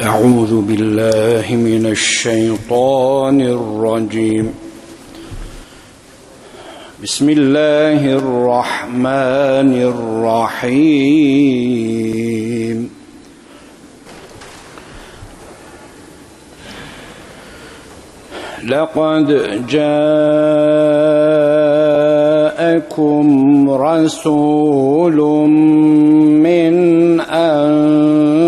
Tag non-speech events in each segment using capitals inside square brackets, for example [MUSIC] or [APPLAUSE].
أعوذ بالله من الشيطان الرجيم. بسم الله الرحمن الرحيم. لقد جاءكم رسول من أنفسكم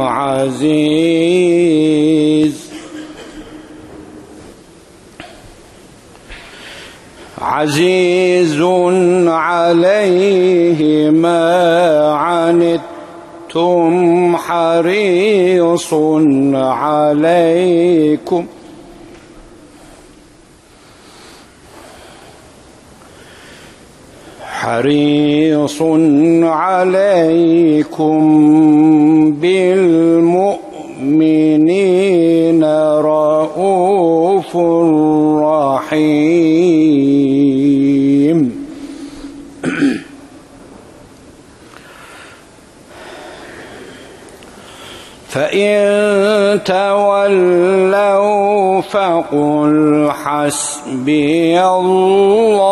عزيز. عزيز عليه ما عنتم حريص عليكم. حريص عليكم بالمؤمنين رؤوف رحيم. فإن تولوا فقل حسبي الله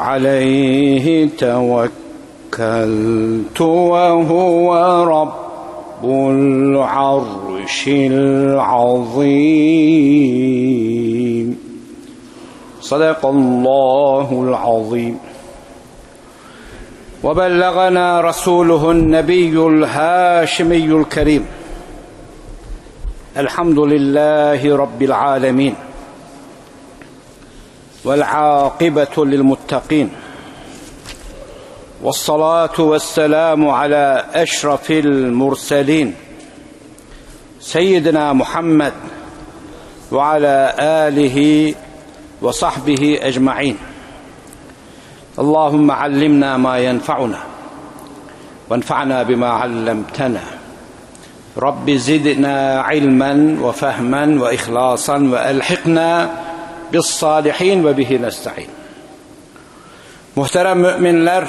عليه توكلت وهو رب العرش العظيم. صدق الله العظيم. وبلغنا رسوله النبي الهاشمي الكريم. الحمد لله رب العالمين. والعاقبة للمتقين. والصلاة والسلام على أشرف المرسلين. سيدنا محمد وعلى آله وصحبه أجمعين. اللهم علمنا ما ينفعنا وانفعنا بما علمتنا. رب زدنا علما وفهما وإخلاصا وألحقنا bis salihin ve bihi nestaîn. Muhterem müminler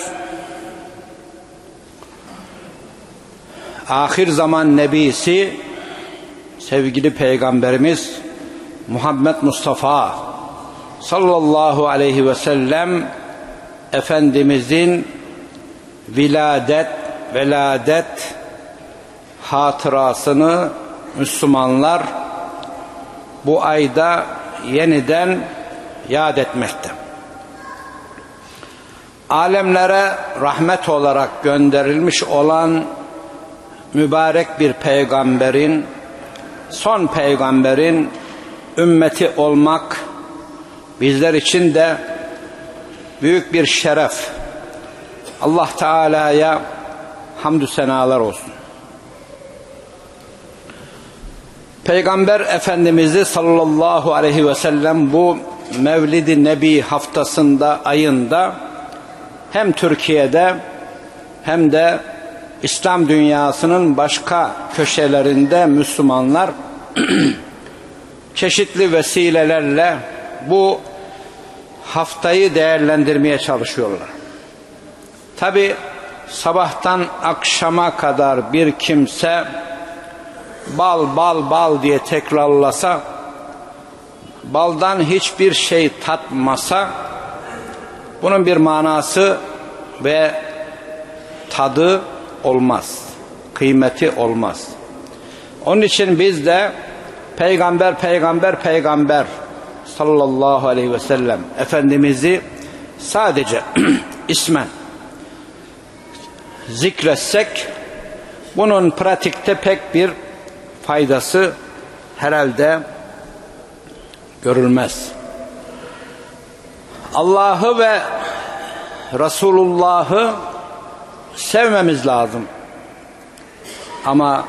ahir zaman nebisi sevgili peygamberimiz Muhammed Mustafa sallallahu aleyhi ve sellem Efendimizin viladet, veladet hatırasını Müslümanlar bu ayda yeniden yad etmekte. Alemlere rahmet olarak gönderilmiş olan mübarek bir peygamberin, son peygamberin ümmeti olmak bizler için de büyük bir şeref. Allah Teala'ya hamdü senalar olsun. Peygamber Efendimiz'i sallallahu aleyhi ve sellem bu Mevlid-i Nebi haftasında, ayında hem Türkiye'de hem de İslam dünyasının başka köşelerinde Müslümanlar [CLEARS THROAT] çeşitli vesilelerle bu haftayı değerlendirmeye çalışıyorlar. Tabi sabahtan akşama kadar bir kimse bal bal bal diye tekrarlasa baldan hiçbir şey tatmasa bunun bir manası ve tadı olmaz. Kıymeti olmaz. Onun için biz de peygamber peygamber peygamber sallallahu aleyhi ve sellem Efendimiz'i sadece [CLEARS THROAT] ismen zikretsek bunun pratikte pek bir faydası herhalde görülmez. Allah'ı ve Resulullah'ı sevmemiz lazım. Ama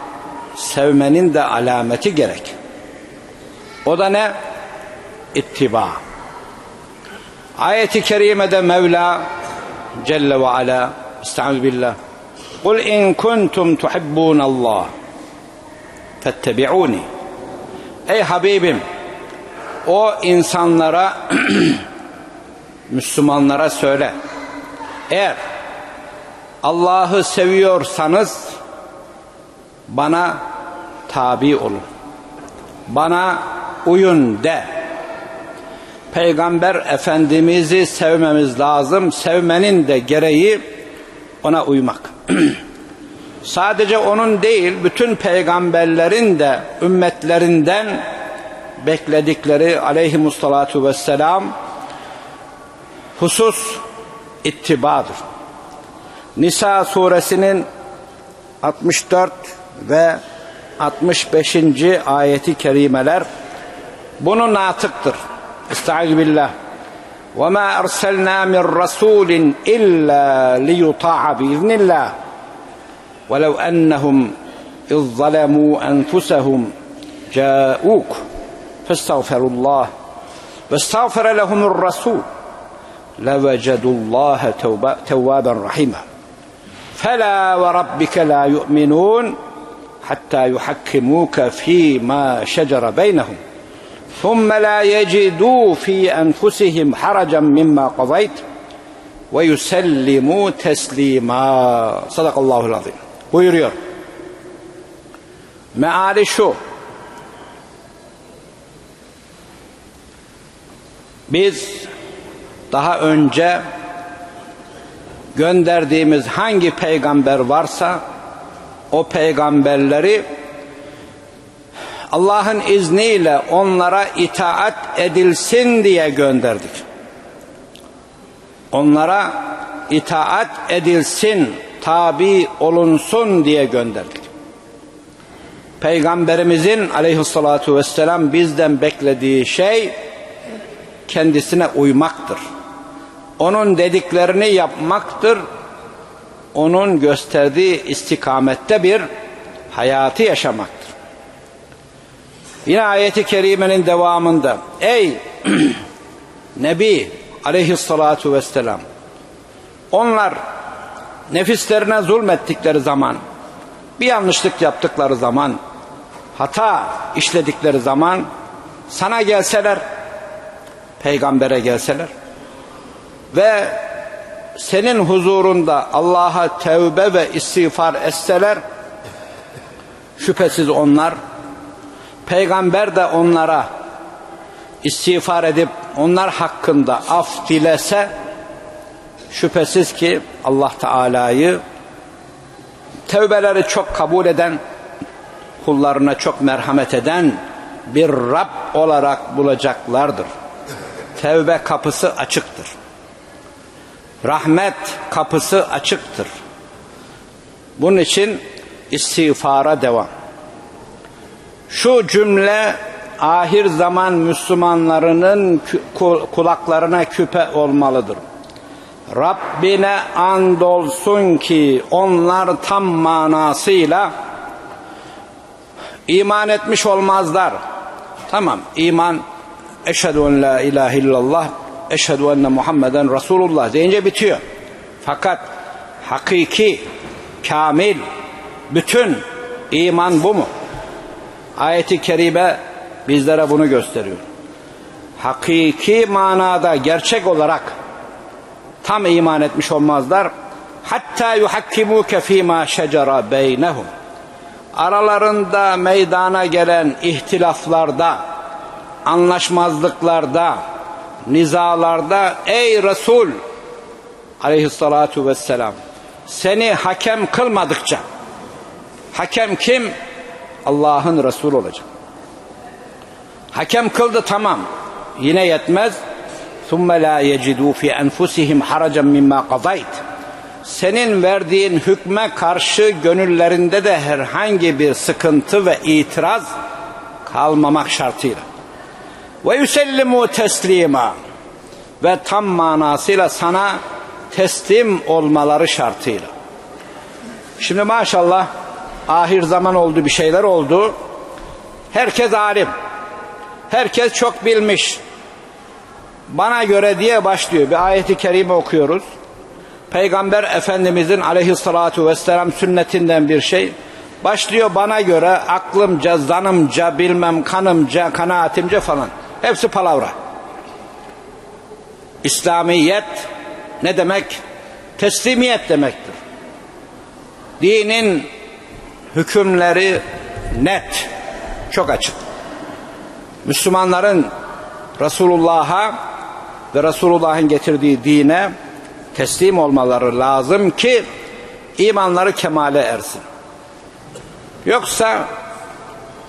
sevmenin de alameti gerek. O da ne? İttiba. Ayeti kerimede Mevla Celle ve Ala Estaizu billah Kul in kuntum tuhibbunallah fettebi'uni Ey Habibim o insanlara [CLEARS THROAT] Müslümanlara söyle eğer Allah'ı seviyorsanız bana tabi olun. Bana uyun de. Peygamber Efendimiz'i sevmemiz lazım. Sevmenin de gereği ona uymak. [CLEARS THROAT] Sadece onun değil, bütün peygamberlerin de ümmetlerinden bekledikleri aleyhimussalatu vesselam husus ittibadır. Nisa suresinin 64 ve 65. ayeti kerimeler bunun natıktır. Estaizu billah. وَمَا أَرْسَلْنَا مِنْ رَسُولٍ إِلَّا لِيُطَاعَ بِإِذْنِ اللّٰهِ وَلَوْ أَنَّهُمْ إِذْ ظَلَمُوا أَنفُسَهُمْ جَاءُوكَ فَاسْتَغْفَرُوا اللّٰهِ وَاسْتَغْفَرَ لَهُمُ الرَّسُولُ لَوَجَدُوا اللّٰهَ تَوَّابًا رَحِيمًا. فَلَا وَرَبِّكَ لَا يُؤْمِنُونَ حتى يحكموك فيما شجر بينهم. ثم لا يجدوا في أنفسهم حرجا مما قضيت ويسلموا تسليما. صدق الله العظيم. Buyuruyor meali şu biz daha önce gönderdiğimiz hangi peygamber varsa o peygamberleri Allah'ın izniyle onlara itaat edilsin diye gönderdik. Onlara itaat edilsin, tabi olunsun diye gönderdik. Peygamberimizin aleyhissalatu vesselam bizden beklediği şey kendisine uymaktır. Onun dediklerini yapmaktır onun gösterdiği istikamette bir hayatı yaşamaktır. Yine ayeti kerimenin devamında ey [CLEARS THROAT] Nebi aleyhissalatu vesselam onlar nefislerine zulmettikleri zaman bir yanlışlık yaptıkları zaman hata işledikleri zaman sana gelseler peygambere gelseler ve senin huzurunda Allah'a tevbe ve istiğfar etseler şüphesiz onlar peygamber de onlara istiğfar edip onlar hakkında af dilese şüphesiz ki Allah Teala'yı tevbeleri çok kabul eden kullarına çok merhamet eden bir Rab olarak bulacaklardır. Tevbe kapısı açıktır. Rahmet kapısı açıktır. Bunun için istiğfara devam. Şu cümle ahir zaman Müslümanlarının kulaklarına küpe olmalıdır. Rabbine andolsun ki onlar tam manasıyla iman etmiş olmazlar. Tamam iman eşhedü en la ilahe illallah eşhedü enne Muhammeden Resulullah deyince bitiyor. Fakat hakiki, kamil, bütün iman bu mu? Ayeti kerime bizlere bunu gösteriyor. Hakiki manada gerçek olarak tam iman etmiş olmazlar. Hatta yuhakkimuke fîmâ şecera beynehum. Aralarında meydana gelen ihtilaflarda, anlaşmazlıklarda, nizalarda ey Resul aleyhissalatu vesselam seni hakem kılmadıkça hakem kim? Allah'ın Resulü olacak. Hakem kıldı tamam. Yine yetmez. ثُمَّ لَا يَجِدُوا فِي أَنْفُسِهِمْ حَرَجًا مِمَّا قَضَيْتِ Senin verdiğin hükme karşı gönüllerinde de herhangi bir sıkıntı ve itiraz kalmamak şartıyla. Ve yusellimu teslima. ve tam manasıyla sana teslim olmaları şartıyla. Şimdi maşallah ahir zaman oldu bir şeyler oldu. Herkes alim. Herkes çok bilmiş. Bana göre diye başlıyor. Bir ayeti kerime okuyoruz. Peygamber Efendimizin aleyhissalatu vesselam sünnetinden bir şey. Başlıyor bana göre aklımca, zanımca, bilmem kanımca, kanaatimce falan. Hepsi palavra. İslamiyet ne demek? Teslimiyet demektir. Dinin hükümleri net, çok açık. Müslümanların Resulullah'a ve Resulullah'ın getirdiği dine teslim olmaları lazım ki imanları kemale ersin. Yoksa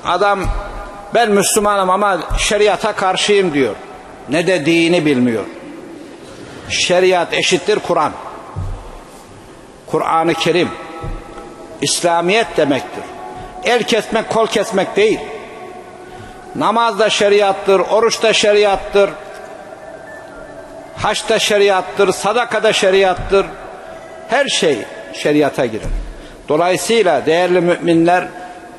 adam ben Müslümanım ama şeriata karşıyım diyor. Ne de dini bilmiyor. Şeriat eşittir Kur'an. Kur'an-ı Kerim İslamiyet demektir. El kesmek, kol kesmek değil. Namaz da şeriattır, oruç da şeriattır. Haç da şeriattır, sadaka da şeriattır. Her şey şeriata girer. Dolayısıyla değerli müminler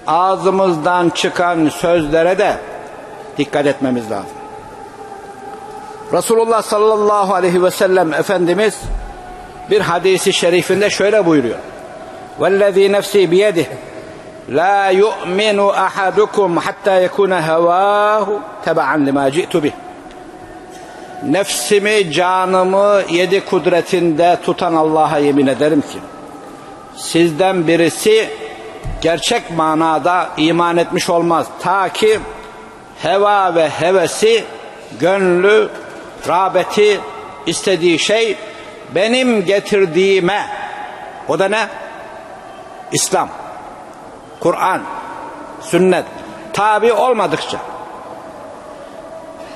ağzımızdan çıkan sözlere de dikkat etmemiz lazım. Resulullah sallallahu aleyhi ve sellem Efendimiz bir hadisi şerifinde şöyle buyuruyor. وَالَّذ۪ي نَفْسِي بِيَدِهِ لَا يُؤْمِنُ أَحَدُكُمْ حَتَّى يَكُونَ هَوَاهُ تَبَعًا لِمَا جِئْتُ بِهِ Nefsimi, canımı yedi kudretinde tutan Allah'a yemin ederim ki sizden birisi gerçek manada iman etmiş olmaz. Ta ki heva ve hevesi, gönlü, rağbeti, istediği şey benim getirdiğime o da ne? İslam, Kur'an, sünnet tabi olmadıkça.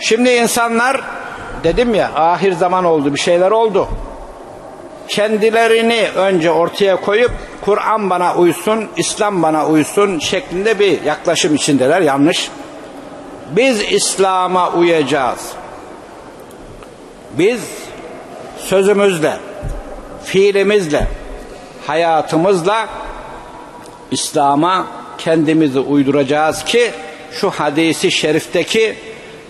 Şimdi insanlar dedim ya ahir zaman oldu bir şeyler oldu. Kendilerini önce ortaya koyup Kur'an bana uysun, İslam bana uysun şeklinde bir yaklaşım içindeler yanlış. Biz İslam'a uyacağız. Biz sözümüzle, fiilimizle, hayatımızla İslam'a kendimizi uyduracağız ki şu hadisi şerifteki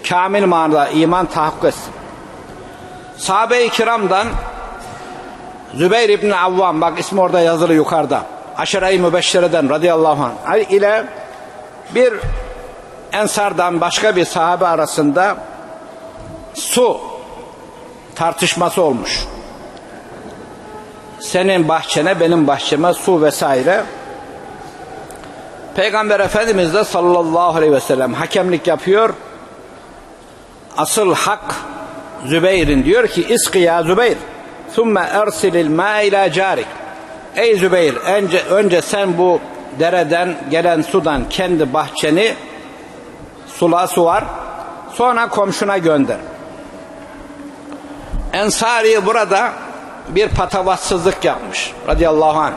kamil manada iman tahakkuk etsin. Sahabe-i kiramdan Zübeyir İbni Avvam bak ismi orada yazılı yukarıda. Aşere-i Mübeşşere'den radıyallahu anh ile bir ensardan başka bir sahabe arasında su tartışması olmuş. Senin bahçene benim bahçeme su vesaire. Peygamber Efendimiz de sallallahu aleyhi ve sellem hakemlik yapıyor. Asıl hak Zübeyir'in diyor ki iski ya Zübeyir thumme ersilil ma ila carik Ey Zübeyir önce, önce sen bu dereden gelen sudan kendi bahçeni sula su var sonra komşuna gönder. Ensari burada bir patavatsızlık yapmış radıyallahu anh.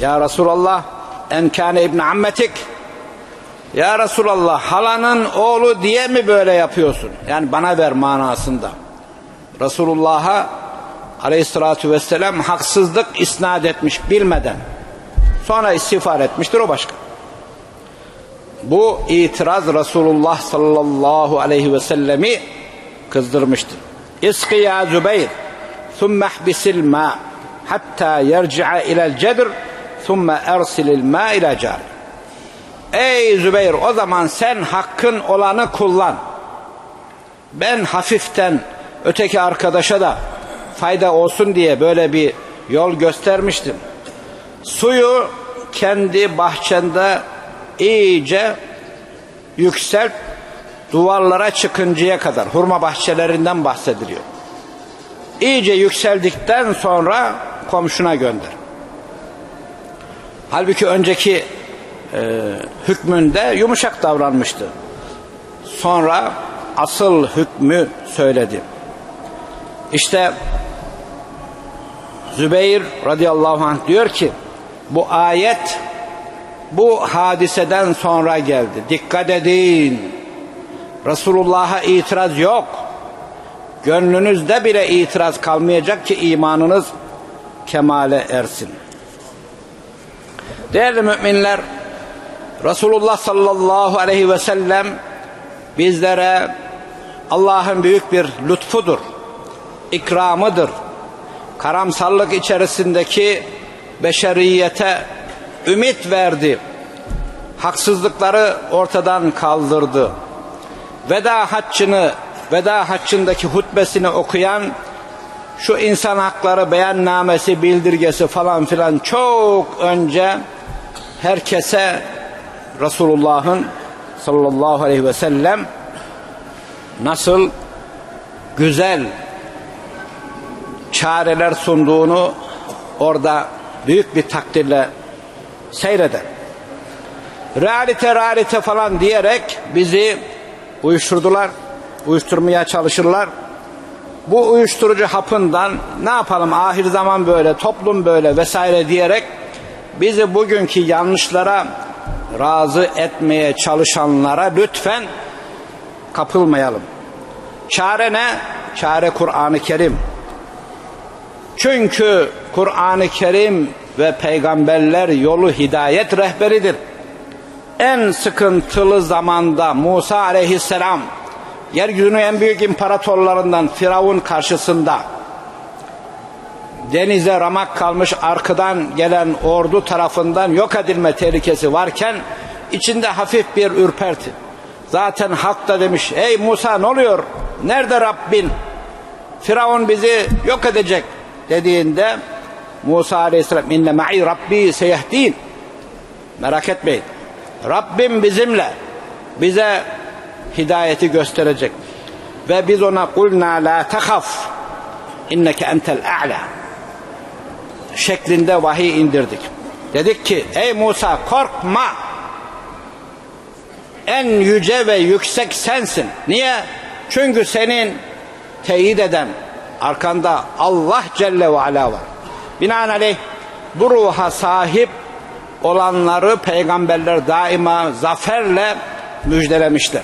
Ya Resulallah en kâne ibn ammetik ya Resulallah halanın oğlu diye mi böyle yapıyorsun? Yani bana ver manasında. Resulullah'a aleyhissalatü vesselam haksızlık isnat etmiş bilmeden. Sonra istiğfar etmiştir o başka. Bu itiraz Resulullah sallallahu aleyhi ve sellemi kızdırmıştır. İski ya Zübeyir ثُمَّ احْبِسِ الْمَاءِ حَتَّى يَرْجِعَ اِلَى الْجَدْرِ ثُمَّ اَرْسِلِ الْمَاءِ اِلَى جَارِ Ey Zübeyir o zaman sen hakkın olanı kullan. Ben hafiften öteki arkadaşa da fayda olsun diye böyle bir yol göstermiştim. Suyu kendi bahçende iyice yükselt duvarlara çıkıncaya kadar hurma bahçelerinden bahsediliyor. İyice yükseldikten sonra komşuna gönder. Halbuki önceki e, hükmünde yumuşak davranmıştı. Sonra asıl hükmü söyledi. İşte Zübeyir radıyallahu anh diyor ki bu ayet bu hadiseden sonra geldi. Dikkat edin. Resulullah'a itiraz yok. gönlünüzde bile itiraz kalmayacak ki imanınız kemale ersin. Değerli müminler, Resulullah sallallahu aleyhi ve sellem bizlere Allah'ın büyük bir lütfudur, ikramıdır. Karamsarlık içerisindeki beşeriyete ümit verdi. Haksızlıkları ortadan kaldırdı. Veda haccını, veda haccındaki hutbesini okuyan şu insan hakları beyannamesi, bildirgesi falan filan çok önce herkese Resulullah'ın sallallahu aleyhi ve sellem nasıl güzel çareler sunduğunu orada büyük bir takdirle seyreder. Realite realite falan diyerek bizi uyuşturdular, uyuşturmaya çalışırlar. Bu uyuşturucu hapından ne yapalım ahir zaman böyle, toplum böyle vesaire diyerek bizi bugünkü yanlışlara razı etmeye çalışanlara lütfen kapılmayalım. Çare ne? Çare Kur'an-ı Kerim. Çünkü Kur'an-ı Kerim ve peygamberler yolu hidayet rehberidir. En sıkıntılı zamanda Musa aleyhisselam yeryüzünün en büyük imparatorlarından Firavun karşısında denize ramak kalmış arkadan gelen ordu tarafından yok edilme tehlikesi varken içinde hafif bir ürperti. Zaten halk da demiş ey Musa ne oluyor? Nerede Rabbin? Firavun bizi yok edecek dediğinde Musa aleyhisselam inne ma'i rabbi seyehdin merak etmeyin Rabbim bizimle bize hidayeti gösterecek ve biz ona kulna la tehaf inneke entel a'la şeklinde vahiy indirdik. Dedik ki ey Musa korkma en yüce ve yüksek sensin. Niye? Çünkü senin teyit eden arkanda Allah Celle ve Ala var. Binaenaleyh bu ruha sahip olanları peygamberler daima zaferle müjdelemişler.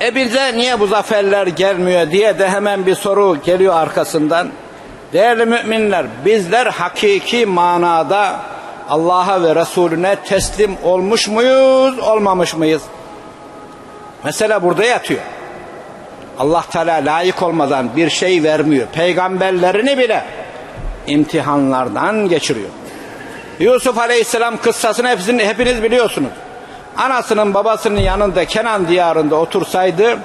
E bize niye bu zaferler gelmiyor diye de hemen bir soru geliyor arkasından. Değerli müminler bizler hakiki manada Allah'a ve Resulüne teslim olmuş muyuz olmamış mıyız? Mesela burada yatıyor. Allah Teala layık olmadan bir şey vermiyor. Peygamberlerini bile imtihanlardan geçiriyor. Yusuf Aleyhisselam kıssasını hepsini, hepiniz biliyorsunuz. Anasının babasının yanında Kenan diyarında otursaydı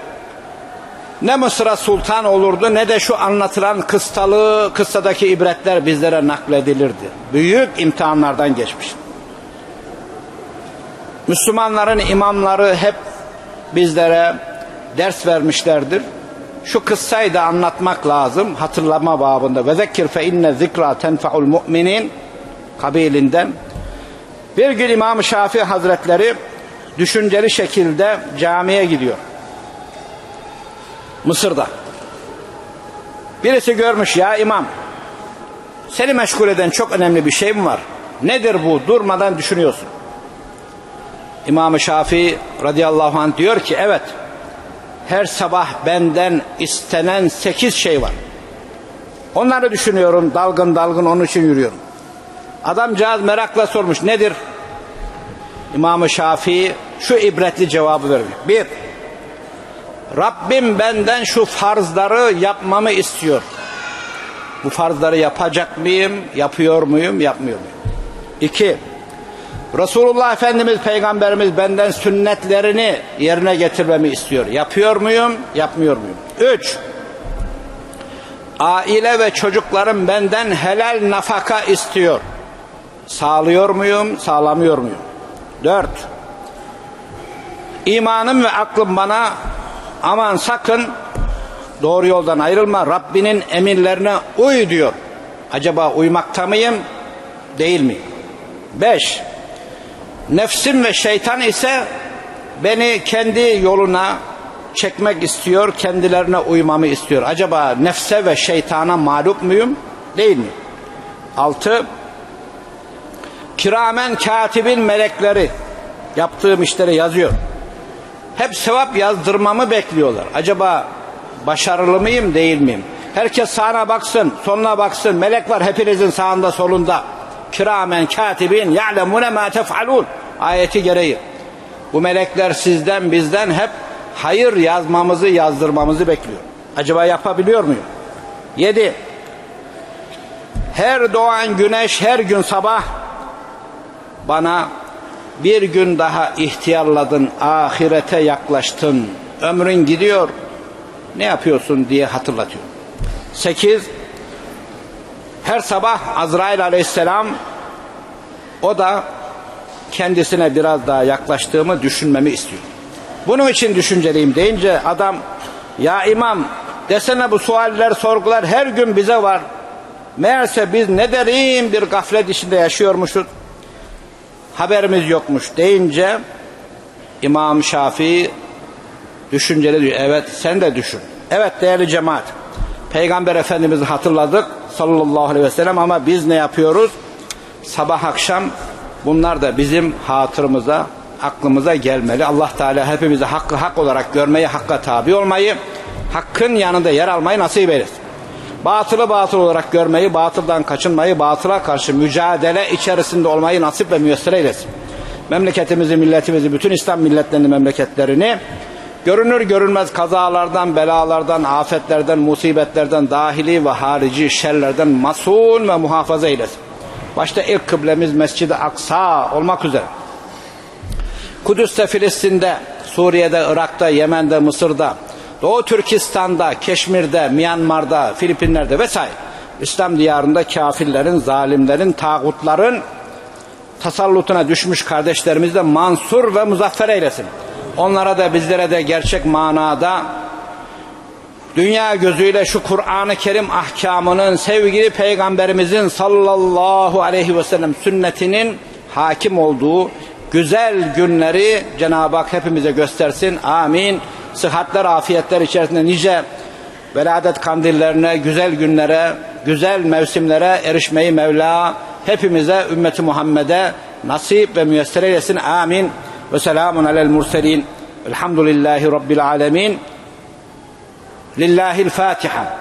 ne Mısır'a sultan olurdu ne de şu anlatılan kıssalı, kıssadaki ibretler bizlere nakledilirdi. Büyük imtihanlardan geçmiş. Müslümanların imamları hep bizlere ders vermişlerdir. Şu kıssayı da anlatmak lazım hatırlama babında. Ve zekir fe inne zikra tenfa'ul mu'minin kabilinden. Bir gün İmam Şafii Hazretleri düşünceli şekilde camiye gidiyor. Mısır'da. Birisi görmüş ya imam seni meşgul eden çok önemli bir şey mi var? Nedir bu? Durmadan düşünüyorsun. İmam-ı Şafii radıyallahu anh diyor ki evet her sabah benden istenen sekiz şey var. Onları düşünüyorum dalgın dalgın onun için yürüyorum. Adamcağız merakla sormuş nedir? İmam-ı Şafii şu ibretli cevabı veriyor. Bir, Rabbim benden şu farzları yapmamı istiyor. Bu farzları yapacak mıyım, yapıyor muyum, yapmıyor muyum? İki, Resulullah Efendimiz Peygamberimiz benden sünnetlerini yerine getirmemi istiyor. Yapıyor muyum, yapmıyor muyum? Üç, aile ve çocuklarım benden helal nafaka istiyor. Sağlıyor muyum, sağlamıyor muyum? Dört, imanım ve aklım bana aman sakın doğru yoldan ayrılma Rabbinin emirlerine uy diyor. Acaba uymakta mıyım değil mi? Beş, nefsim ve şeytan ise beni kendi yoluna çekmek istiyor, kendilerine uymamı istiyor. Acaba nefse ve şeytana mağlup muyum değil mi? Altı, kiramen katibin melekleri yaptığım işleri yazıyor hep sevap yazdırmamı bekliyorlar. Acaba Başarılı mıyım değil miyim? Herkes sağına baksın, soluna baksın. Melek var hepinizin sağında solunda. Kiramen katibin ya'lemune ma tef'alun. Ayeti gereği. Bu melekler sizden bizden hep hayır yazmamızı yazdırmamızı bekliyor. Acaba yapabiliyor muyum? 7. Her doğan güneş her gün sabah bana bir gün daha ihtiyarladın, ahirete yaklaştın, ömrün gidiyor, ne yapıyorsun diye hatırlatıyor. 8. Her sabah Azrail aleyhisselam o da kendisine biraz daha yaklaştığımı düşünmemi istiyor. Bunun için düşünceliyim deyince adam ya imam desene bu sualler sorgular her gün bize var. Meğerse biz ne derin bir gaflet içinde yaşıyormuşuz. Haberimiz yokmuş deyince İmam Şafii düşünceli diyor. Evet sen de düşün. Evet değerli cemaat. Peygamber Efendimiz'i hatırladık sallallahu aleyhi ve sellem ama biz ne yapıyoruz? Sabah akşam bunlar da bizim hatırımıza, aklımıza gelmeli. Allah Teala hepimize hakkı hak olarak görmeyi, hakka tabi olmayı, hakkın yanında yer almayı nasip eylesin. Batılı batıl olarak görmeyi, batıldan kaçınmayı, batıla karşı mücadele içerisinde olmayı nasip ve müyesser eylesin. Memleketimizi, milletimizi, bütün İslam milletlerini, memleketlerini görünür görünmez kazalardan, belalardan, afetlerden, musibetlerden, dahili ve harici şerlerden masun ve muhafaza eylesin. Başta ilk kıblemiz Mescid-i Aksa olmak üzere. Kudüs'te, Filistin'de, Suriye'de, Irak'ta, Yemen'de, Mısır'da, Doğu Türkistan'da, Keşmir'de, Myanmar'da, Filipinler'de vesaire. İslam diyarında kafirlerin, zalimlerin, tağutların tasallutuna düşmüş kardeşlerimizi de mansur ve muzaffer eylesin. Onlara da bizlere de gerçek manada dünya gözüyle şu Kur'an-ı Kerim ahkamının sevgili peygamberimizin sallallahu aleyhi ve sellem sünnetinin hakim olduğu güzel günleri Cenab-ı Hak hepimize göstersin. Amin. Sıhhatler, afiyetler içerisinde nice veladet kandillerine, güzel günlere, güzel mevsimlere erişmeyi Mevla hepimize, ümmeti Muhammed'e nasip ve müyesser eylesin. Amin. Ve selamun alel murselin. Elhamdülillahi Rabbil alemin. Lillahil Fatiha.